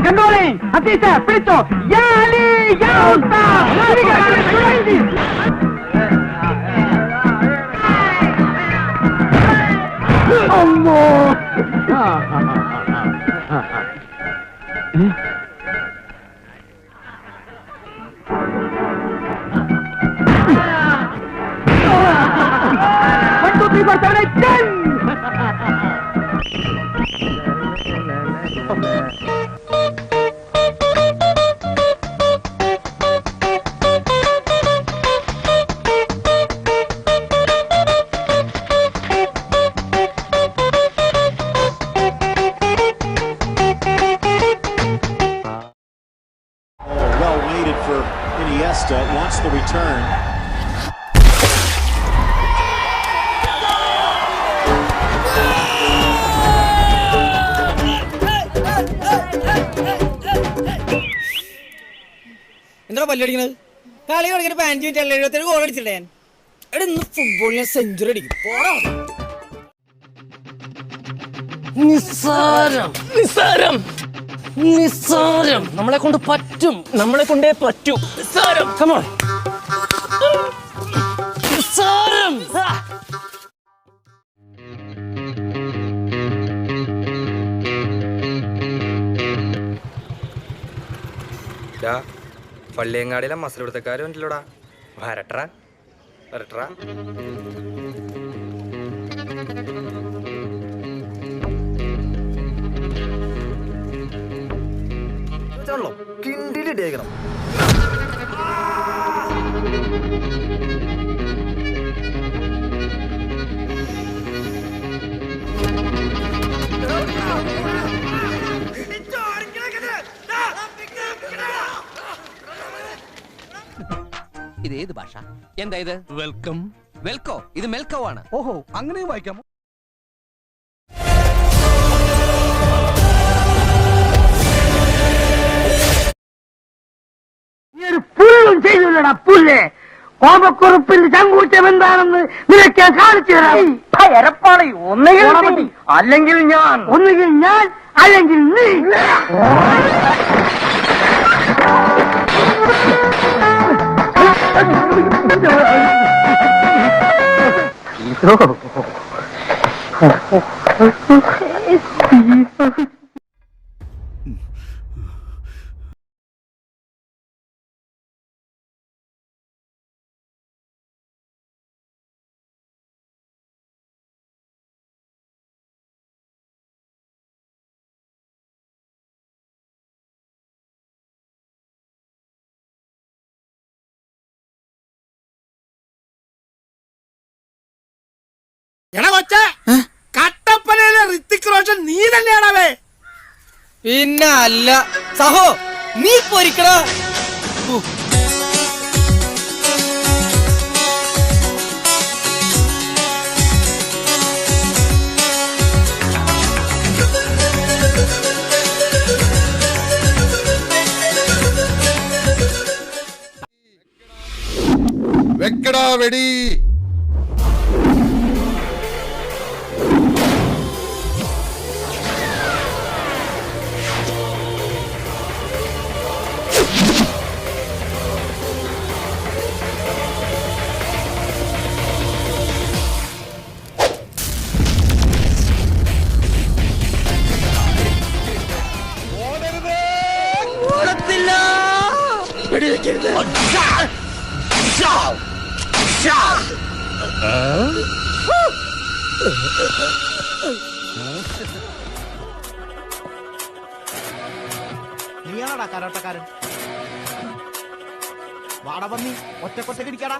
gandone, artista, fritto, Yali, Yauta! అమ్మో one two three four seven eight the return. എന്താ പല്ലടിക്കണത് കളി കളിക്കുന്ന പതിനഞ്ച് മിനിറ്റ് അല്ല എഴുപത്തേഴ് ഗോൾ അടിച്ചില്ലേ ഞാൻ? എടാ ഇന്ന് ഫുട്ബോളിൽ സെഞ്ചുറി അടിക്കും. പോടാ. നിസ്സാരം. നിസ്സാരം. നിസ്സാരം. നമ്മളെ കൊണ്ട് പറ്റും. നമ്മളെ കൊണ്ടേ പറ്റൂ. നിസ്സാരം. കമോൺ നിസ്സാരം പള്ളിയങ്ങാടിയിലെ മസലപിടുത്തക്കാരും ഉണ്ടല്ലോടാ വരട്ര വരട്ര കിണ്ടിലിട്ടേക്കണം ഇത് ഏത് ഭാഷ? എന്താ ഇത്? വെൽക്കം. വെൽക്കോ? ഇത് മെൽക്കോ ആണ് ഓഹോ അങ്ങനെയും വായിക്കാമോ നീ ഒരു പുല്ലും ചെയ്തില്ലടാ പുല്ല്? ഓമക്കുറുപ്പിന്റെ ചങ്കൂറ്റം എന്താണെന്ന് നിനക്ക് ഞാൻ കാണിച്ചു തരാം. എരപ്പാളി ഒന്നുകിൽ അല്ലെങ്കിൽ ഞാൻ. ഒന്നുകിൽ ഞാൻ അല്ലെങ്കിൽ നീ. എടാ നീ തന്നെയാണവേ പിന്നെ അല്ല. സഹോ നീ പൊരിക്കടാ വെക്കടാ വെടി. നീയാണോടാ കരോട്ടക്കാരൻ? വാട പന്നി ഒറ്റക്കൊറ്റക്ക് ഇടിക്കാടാ